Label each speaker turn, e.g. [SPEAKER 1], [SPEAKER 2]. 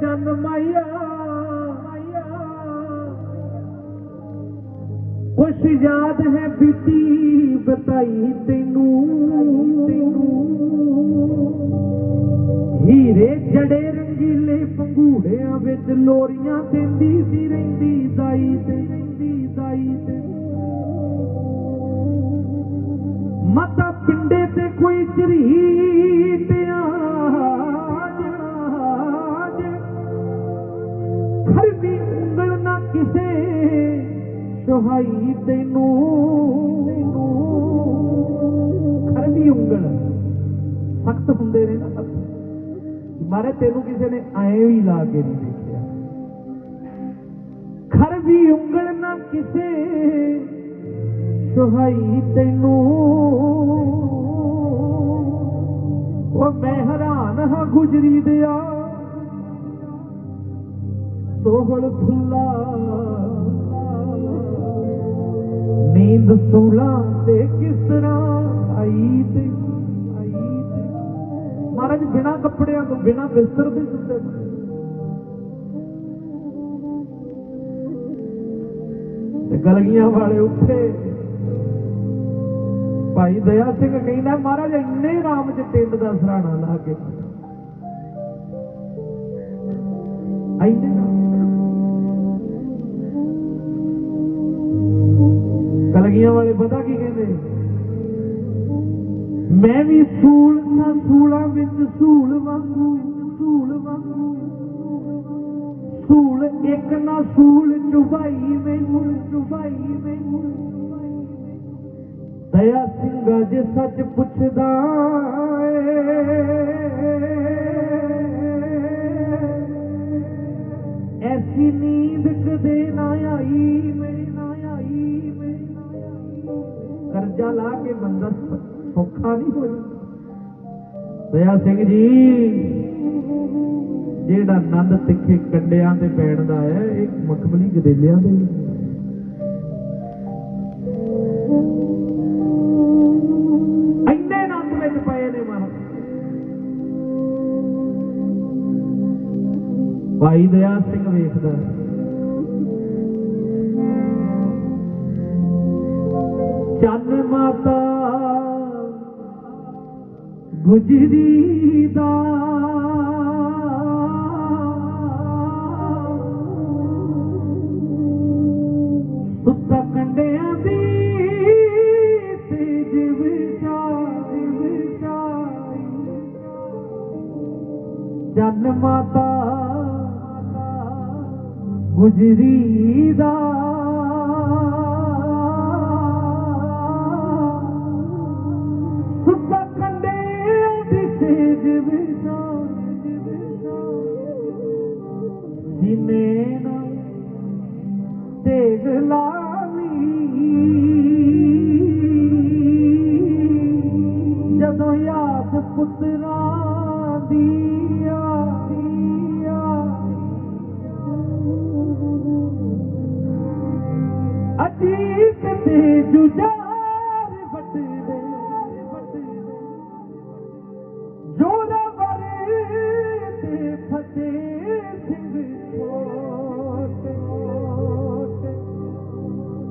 [SPEAKER 1] ਚੰਨ ਮਾਇਆ। ਕੁਛ ਯਾਦ ਹੈ ਬੀਤੀ, ਬਤਾਈ ਤੈਨੂੰ। ਹੀਰੇ ਜੜੇ ਰੰਗੀਲੇ ਪੰਗੂੜਿਆਂ ਵਿੱਚ ਲੋਰੀਆਂ ਦਿੰਦੀ ਸੀ ਰਹਿੰਦੀ ਦਾਈ ਤੇ, ਰਹਿੰਦੀ ਦਾਈ ਤੇ। ਮਾਤਾ ਪਿੰਡੇ ਤੇ ਕੋਈ ਝਰੀਟ ਸੁਹਾਈ ਤੈਨੂੰ। ਖਰਦੀ ਉਂਗਲ। ਸਖਤ ਹੁੰਦੇ ਨੇ ਨਾ ਸਖਤ ਮਾਰੇ ਤੈਨੂੰ ਕਿਸੇ ਨੇ ਐਂ ਵੀ ਲਾ ਕੇ ਨਹੀਂ ਦੇਖਿਆ। ਖਰਦੀ ਉਂਗਲ ਨਾ ਕਿਸੇ। ਸੁਹਾਈ ਤੈਨੂੰ। ਉਹ ਮੈਂ ਹੈਰਾਨ ਹਾਂ ਗੁਜਰੀ ਦਿਆ। ਸੋਹਲ ਫੁੱਲਾ। ਨੀਂਦ ਸੂਲਾ ਤੇ ਕਿਸ ਤਰ੍ਹਾਂ ਆਈ ਤੇ ਮਹਾਰਾਜ, ਬਿਨਾ ਕੱਪੜਿਆਂ ਤੋਂ, ਬਿਨਾ ਬਿਸਤਰ ਦੇ ਸੁੱਤੇ ਤੇ ਗਲਗੀਆਂ ਵਾਲੇ ਉੱਠੇ। ਭਾਈ ਦਇਆ ਸਿੰਘ ਕਹਿੰਦਾ, ਮਹਾਰਾਜ, ਇੰਨੇ ਰਾਮ ਚ ਟਿੰਡ ਦਾ ਸਰਾਣਾ ਲਾ ਕੇ ਇੰਨੇ ਰਾਮ। ਕਲਗੀਆਂ ਵਾਲੇ ਪਤਾ ਕੀ ਕਹਿੰਦੇ? ਮੈਂ ਵੀ ਸੂਲ ਨਾ ਸੂਲਾਂ ਵਿੱਚ, ਸੂਲ ਵਾਂਗੂ ਸੂਲ ਵਾਂਗੂ ਸੂਲ ਇੱਕ ਨਾ ਸੂਲ ਚੁਬਾਈ ਮੈਨੂੰ ਚੁਭਾਈ ਮੈਨੂੰ। ਦਇਆ ਸਿੰਘਾ ਜੇ ਸੱਚ ਪੁੱਛਦਾ ਕਰਜ਼ਾ ਲਾ ਕੇ ਬੰਦਾ ਸੌਖਾ ਨਹੀਂ ਹੋ ਦਇਆ ਸਿੰਘ ਜੀ, ਜਿਹੜਾ ਨੰਦ ਤਿੱਖੇ ਕੰਡਿਆਂ ਤੇ ਪੈਣਦਾ ਹੈ, ਇਹ ਮਖਮਲੀ ਗਦੇਲਿਆਂ ਦੇ ਇੰਨੇ ਆਨੰਦ ਵਿੱਚ ਪਏ ਨੇ ਮਨ ਭਾਈ ਦਇਆ ਸਿੰਘ ਵੇਖਦਾ चन माता गुजरी सु चन मा गुजरी تي جڏو ياد اجيت